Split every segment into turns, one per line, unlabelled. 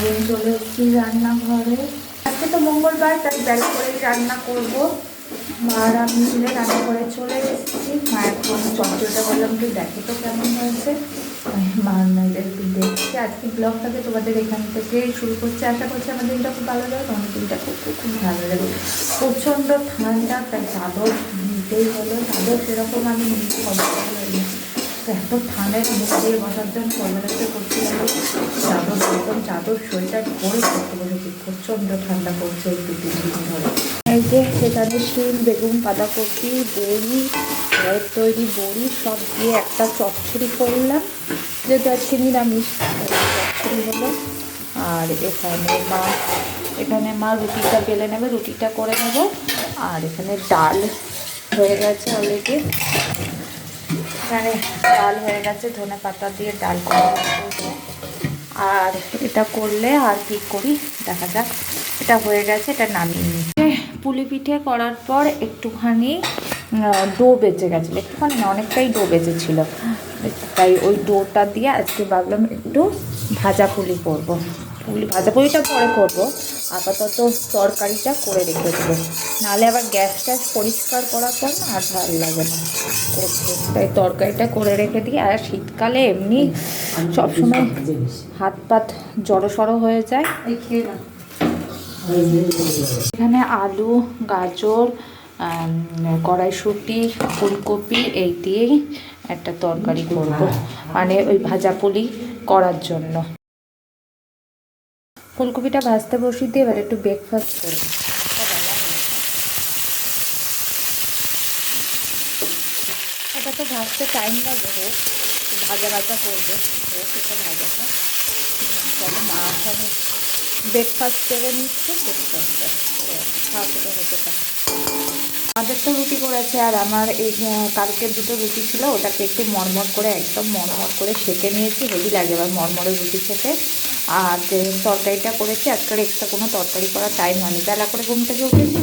দিয়ে চলে এসেছি রান্নাঘরে। আজকে তো মঙ্গলবার, তাই বেলা করেই রান্না করব। মা আমি মিলে রান্না করে চলে এসেছি। মা এখন চঞ্চলটা বললাম তুই দেখো তো কেমন হয়েছে? মার মেয়েদের দেখছি। আজকে ব্লগটাকে তোমাদের এখান থেকে শুরু করছে। আশা করছি আমার দিনটা খুব ভালো লাগে আমার দিনটা খুব খুব খুব ভালো লাগে প্রচণ্ড ঠান্ডা, তাই চাদর নিতেই হলো। চাদর সেরকম আমি নিতে এত ঠান্ডায় মুখ দিয়ে বসার জন্য কলকাতাতে চাদর চাদর সোয়েটার পরে করতে বসেছি? প্রচণ্ড ঠান্ডা পড়ছে এই দু তিন দিন ধরে। এই যে সেখানে শিম, বেগুন, বাঁধাকপি, বড়ি, ঘরের তৈরি বড়ি, সব দিয়ে একটা চচ্চড়ি করলাম। যেহেতু আজকে নিরামিষ। তাই চচ্চড়ি হলো। আর এখানে মা এখানে মা রুটিটা বেলে নেবে, রুটিটা করে নেব। আর এখানে ডাল হয়ে গেছে অলরেডি এখানে ডাল হয়ে গেছে, ধনে পাতা দিয়ে ডাল করে। আর এটা করলে আর কি করি? দেখা যাক। এটা হয়ে গেছে, এটা নামিয়ে নিই। পুলি পিঠে করার পর একটুখানি ডো বেঁচে গেছিল। একটুখানি না, অনেকটাই ডো বেঁচেছিল। তাই ওই ডোটা দিয়ে আজকে ভাবলাম একটু ভাজা পুলি করব। পুলি ভাজা পুলিটা পরে করব। আপাতত তরকারিটা করে রেখে দেবো নাহলে আবার গ্যাস ট্যাস পরিষ্কার করার পর না আর ভালো লাগে না। করতে তাই তরকারিটা করে রেখে দিই। আর শীতকালে এমনি সবসময় হাত পাত জড়ো সড়ো হয়ে যায়। এখানে আলু গাজর কড়াইশুঁটি ফুলকপি এই দিয়েই একটা তরকারি করব। মানে ওই ভাজা পুলি করার জন্য। ফুলকপিটা ভাজতে বসিয়ে দিয়ে এবার একটু ব্রেকফাস্ট করব এটা তো ভাজতে টাইম লাগবে হোক, ভাজা ভাজা করবে, হোক, এটা ভাজাটা তাহলে মা ওখানে ব্রেকফাস্ট করে নিচ্ছে ব্রেকফাস্টটা খাওয়াতে হতে পারে আমাদের তো রুটি করেছে আর আমার এই আহ, কালকের দুটো রুটি ছিল ওটাকে একটু মরমর করে একদম মরমর করে সেঁকে নিয়েছি হেভি লাগে এবার মরমরে রুটি খেতে। আর যে তরকারিটা করেছি আজকাল এক্সট্রা কোনো তরকারি করার টাইম হয়নি। বেলা করে ঘুম থেকে উঠেছি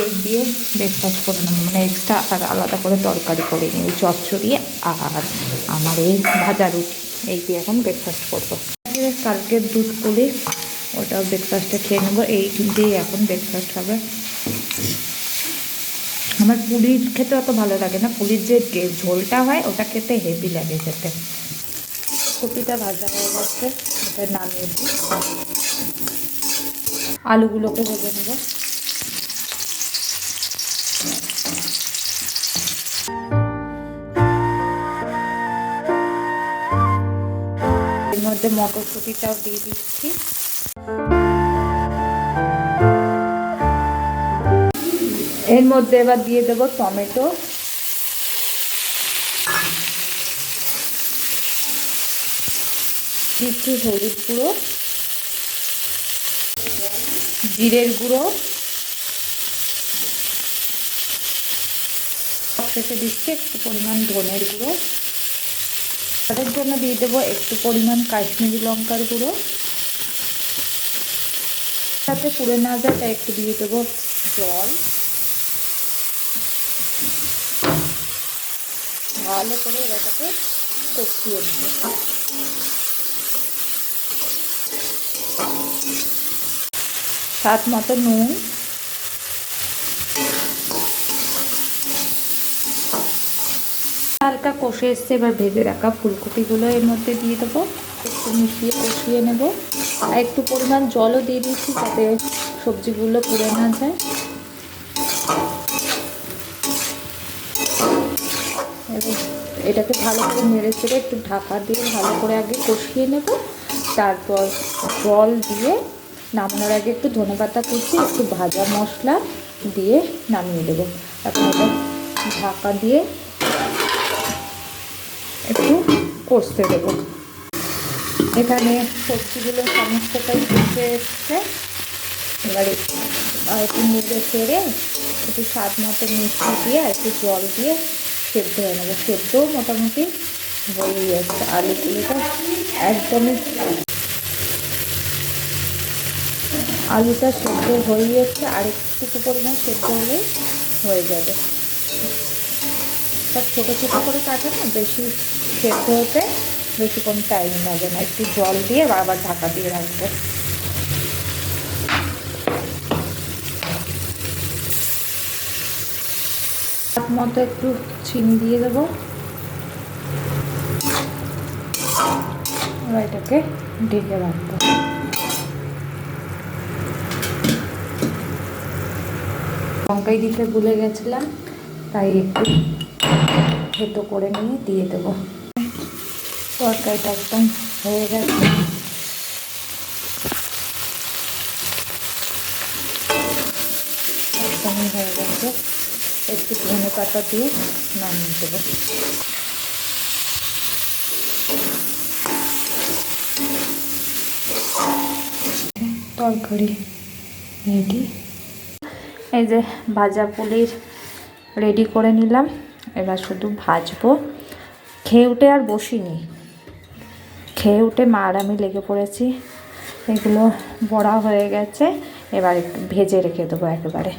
এই দিয়ে ব্রেকফাস্ট করে নেব। মানে এক্সট্রা আর আলাদা করে তরকারি করে নিই ওই চচ্চড়ি আর আমার এই ভাজা রুটি। এই দিয়ে এখন ব্রেকফাস্ট করব। কালকের দুধ করে ওটাও ব্রেকফাস্টে খেয়ে নেব। এই দিয়ে এখন ব্রেকফাস্ট হবে। আমার পুলির খেতে অত ভালো লাগে না। পুলির যে ঝোলটা হয়, ওটা খেতে হেভি লাগে খেতে। কপিটা ভাজা হয়ে গেছে ওটা নামিয়ে দিই। আলুগুলোকে ভেজে নেব। এর মধ্যে মটরশুঁটিটাও দিয়ে দিচ্ছি। এর মধ্যে এবার দিয়ে দেবো টমেটো। দিচ্ছি হলুদ গুঁড়ো। জিরের গুঁড়ো। শেষে দিচ্ছি একটু পরিমাণ ধনের গুঁড়ো। তাদের জন্য দিয়ে দেবো একটু পরিমাণ কাশ্মীরি লঙ্কার গুঁড়ো। সাথে পুড়ে না যায় তাই একটু দিয়ে দেবো জল। ভালো করে এটাকে কষিয়ে নেব। স্বাদ মতো নুন। হালকা কষে এসছে, এবার ভেজে রাখা ফুলকপিগুলো এর মধ্যে দিয়ে দেবো। একটু মিশিয়ে কষিয়ে নেব। আর একটু পরিমাণ জলও দিয়ে দিচ্ছি যাতে সবজিগুলো পুড়ে না যায়। এটাকে ভালো করে নেড়ে চেড়ে একটু ঢাকা দিয়ে ভালো করে আগে কষিয়ে নেব। তারপর জল দিয়ে নামানোর আগে একটু ধনে পাতা কুচি, একটু ভাজা মশলা দিয়ে নামিয়ে দেবো। এখন এটা ঢাকা দিয়ে একটু কষতে দেবো। এখানে সবজিগুলো সমস্তটাই কষে এসছে। এবারে একটু নেড়ে চেড়ে একটু স্বাদ মতো মিষ্টি দিয়ে একটু জল দিয়ে সেদ্ধ হয়ে নেব। সেদ্ধও মোটামুটি হয়েই যাচ্ছে। আলুগুলোটা একদমই আলুটা সেদ্ধ হয়ে যাচ্ছে। আর একটু পরিমাণ সেদ্ধ হলেই হয়ে যাবে। সব ছোটো ছোটো করে কাটে না, বেশি সেদ্ধ হতে বেশিক্ষণ টাইম লাগে না। একটু জল দিয়ে আবার ঢাকা দিয়ে রাখব। মতো একটু চিনি দিয়ে দেবো। এবার এটাকে ঢেকে রাখব। লঙ্কাই দিতে ভুলে গেছিলাম, তাই একটু থেতো করে নিয়ে দিয়ে দেবো। তরকারিটা একদম হয়ে গেছে। হয়ে গেছে। একটু ধনে পাতা দিয়ে নামিয়ে দেবো। তরকারি রেডি এই যে ভাজা পুলির রেডি করে নিলাম। এবার শুধু ভাজবো। খেয়ে উঠে আর বসিনি। খেয়ে উঠে মা আর আমি লেগে পড়েছি। এগুলো বড়া হয়ে গেছে। এবার একটু ভেজে রেখে দেবো একেবারে।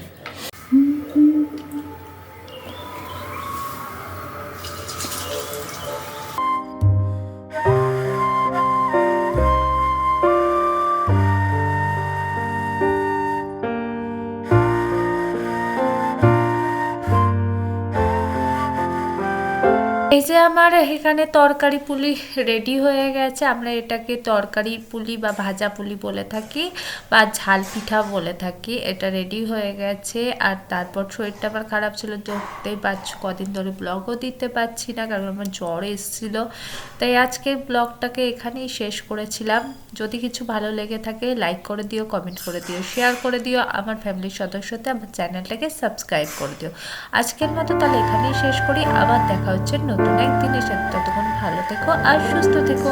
এই যে আমার এখানে তরকারি পুলি রেডি হয়ে গেছে, আমরা এটাকে তরকারি পুলি বা ভাজা পুলি বলে থাকি বা ঝাল পিঠা বলে থাকি, এটা রেডি হয়ে গেছে। আর তারপর শরীরটা আমার খারাপ ছিল, দেখতেই পাচ্ছ, কদিন ধরে ব্লগও দিতে পারছি না, কারণ আমার জ্বর এসেছিল। তাই আজকে ব্লগটাকে এখানেই শেষ করেছিলাম। যদি কিছু ভালো লেগে থাকে লাইক করে দিও কমেন্ট করে দিও শেয়ার করে দিও, আমার ফ্যামিলির সদস্যতে আমার চ্যানেলটাকে সাবস্ক্রাইব করে দিও। আজকের মতো তাহলে এখানেই শেষ করি, আবার দেখা হচ্ছে নতুন একদিনের সাথে ততক্ষণ ভালো থেকো আর সুস্থ থেকো।